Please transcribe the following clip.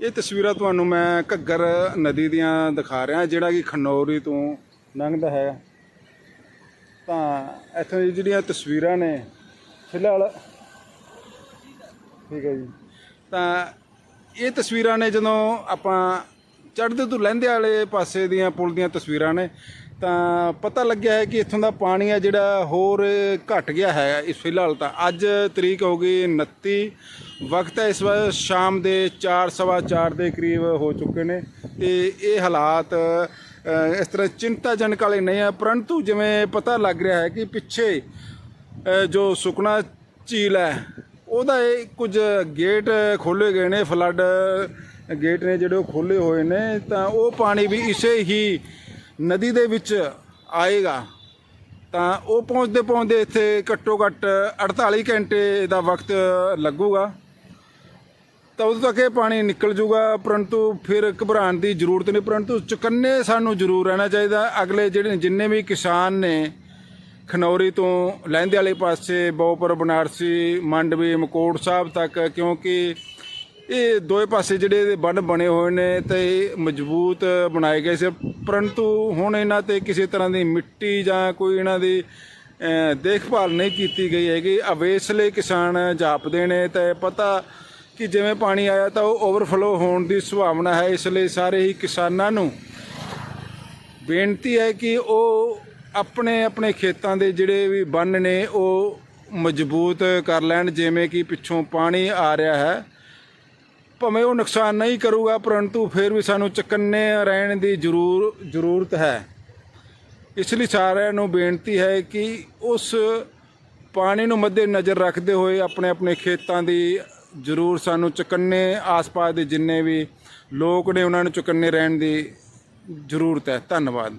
ਇਹ ਤਸਵੀਰਾਂ ਤੁਹਾਨੂੰ ਮੈਂ ਘੱਗਰ ਨਦੀ ਦੀਆਂ ਦਿਖਾ ਰਿਹਾ, ਜਿਹੜਾ ਕਿ ਖਨੌਰੀ ਤੋਂ ਲੰਘਦਾ ਹੈ। ਤਾਂ ਇੱਥੋਂ ਦੀ ਜਿਹੜੀਆਂ ਤਸਵੀਰਾਂ ਨੇ, ਫਿਲਹਾਲ ਠੀਕ ਹੈ ਜੀ। ਤਾਂ ਇਹ ਤਸਵੀਰਾਂ ਨੇ ਜਦੋਂ ਆਪਾਂ ਚੜ੍ਹਦੇ ਤੋਂ ਲਹਿੰਦੇ ਵਾਲੇ ਪਾਸੇ ਦੀਆਂ ਪੁਲ ਦੀਆਂ ਤਸਵੀਰਾਂ ਨੇ ਤਾਂ ਪਤਾ ਲੱਗਿਆ ਹੈ ਕਿ ਇੱਥੋਂ ਦਾ ਪਾਣੀ ਹੈ ਜਿਹੜਾ ਹੋਰ ਘਟ ਗਿਆ ਹੈ ਇਸ ਫਿਲਹਾਲ ਤਾਂ। ਅੱਜ ਤਰੀਕ ਹੋ ਗਈ 29 ਵਕਤ ਹੈ ਇਸ ਵਾਰ ਸ਼ਾਮ ਦੇ 4:15 ਦੇ ਕਰੀਬ ਹੋ ਚੁੱਕੇ ਨੇ। ਤੇ ਇਹ ਹਾਲਾਤ ਇਸ ਤਰ੍ਹਾਂ ਚਿੰਤਾਜਨਕ ਵਾਲੇ ਨਹੀਂ ਹੈ ਪਰੰਤੂ ਜਿਵੇਂ ਪਤਾ ਲੱਗ ਰਿਹਾ ਹੈ ਕਿ ਪਿੱਛੇ ਜੋ ਸੁਕਨਾ ਝੀਲ ਹੈ, ਉਹਦਾ ਇਹ ਕੁਝ ਗੇਟ ਖੋਲੇ ਗਏ ਨੇ, ਫਲੱਡ ਗੇਟ ਨੇ ਜਿਹੜੇ ਉਹ ਖੋਲੇ ਹੋਏ ਨੇ, ਤਾਂ ਉਹ ਪਾਣੀ ਵੀ ਇਸੇ ਹੀ ਨਦੀ ਦੇ ਵਿੱਚ ਆਏਗਾ, ਤਾਂ ਉਹ ਪਹੁੰਚਦੇ ਪਹੁੰਚਦੇ ਇੱਥੇ ਘੱਟੋ ਘੱਟ 48 ਘੰਟੇ ਦਾ ਵਕਤ ਲੱਗੂਗਾ। ਤਾਂ ਉਦੋਂ ਤੱਕ ਇਹ ਪਾਣੀ ਨਿਕਲ ਜੂਗਾ, ਪਰੰਤੂ ਫਿਰ ਘਬਰਾਉਣ ਦੀ ਜ਼ਰੂਰਤ ਨਹੀਂ, ਪਰੰਤੂ ਚੁਕੰਨੇ ਸਾਨੂੰ ਜ਼ਰੂਰ ਰਹਿਣਾ ਚਾਹੀਦਾ। ਅਗਲੇ ਜਿਹੜੇ ਜਿੰਨੇ ਵੀ ਕਿਸਾਨ ਨੇ, ਖਨੌਰੀ ਤੋਂ ਲਹਿੰਦੇ ਵਾਲੇ ਪਾਸੇ, ਬੋਪਰ, ਬਨਾਰਸੀ, ਮੰਡਵੀ, ਮਕੋੜ ਸਾਹਿਬ ਤੱਕ, ਕਿਉਂਕਿ ਇਹ ਦੋਏ ਪਾਸੇ ਜਿਹੜੇ ਬੰਨ ਬਣੇ ਹੋਏ ਨੇ, ਤੇ ਇਹ ਮਜ਼ਬੂਤ ਬਣਾਏ ਗਏ ਸੀ। ਪਰੰਤੂ ਹੁਣ ਇਹਨਾਂ ਤੇ ਕਿਸੇ ਤਰ੍ਹਾਂ ਦੀ ਮਿੱਟੀ ਜਾਂ ਕੋਈ ਇਹਨਾਂ ਦੀ ਦੇਖਭਾਲ ਨਹੀਂ ਕੀਤੀ ਗਈ ਹੈਗੀ। ਅਵੇਸਲੇ ਕਿਸਾਨ ਜਾਪਦੇ ਨੇ ਤੇ ਪਤਾ ਕਿ ਜਿਵੇਂ ਪਾਣੀ ਆਇਆ ਤਾਂ ਉਹ ਓਵਰਫਲੋ ਹੋਣ ਦੀ ਸੰਭਾਵਨਾ ਹੈ, ਇਸ ਲਈ ਸਾਰੇ ਹੀ ਕਿਸਾਨਾਂ ਨੂੰ ਬੇਨਤੀ ਹੈ ਕਿ ਉਹ ਆਪਣੇ ਆਪਣੇ ਖੇਤਾਂ ਦੇ ਜਿਹੜੇ ਵੀ ਬੰਨ ਨੇ, ਉਹ ਮਜ਼ਬੂਤ ਕਰ ਲੈਣ, ਜਿਵੇਂ ਕਿ ਪਿੱਛੋਂ ਪਾਣੀ ਆ ਰਿਹਾ ਹੈ। ਭਾਵੇਂ ਉਹ ਨੁਕਸਾਨ ਨਹੀਂ ਕਰੂਗਾ, ਪਰੰਤੂ ਫਿਰ ਵੀ ਸਾਨੂੰ ਚਕੰਨੇ ਰਹਿਣ ਦੀ ਜ਼ਰੂਰ, ਜ਼ਰੂਰਤ ਹੈ। ਇਸ ਲਈ ਸਾਰਿਆਂ ਨੂੰ ਬੇਨਤੀ ਹੈ ਕਿ ਉਸ ਪਾਣੀ ਨੂੰ ਮੱਦੇ ਨਜ਼ਰ ਰੱਖਦੇ ਹੋਏ ਆਪਣੇ ਆਪਣੇ ਖੇਤਾਂ ਦੀ ਜ਼ਰੂਰ ਸਾਨੂੰ ਚੁਕੰਨੇ, ਆਸ-ਪਾਸ ਦੇ ਜਿੰਨੇ ਵੀ ਲੋਕ ਨੇ, ਉਹਨਾਂ ਨੂੰ ਚੁਕੰਨੇ ਰਹਿਣ ਦੀ ਜ਼ਰੂਰਤ ਹੈ। ਧੰਨਵਾਦ।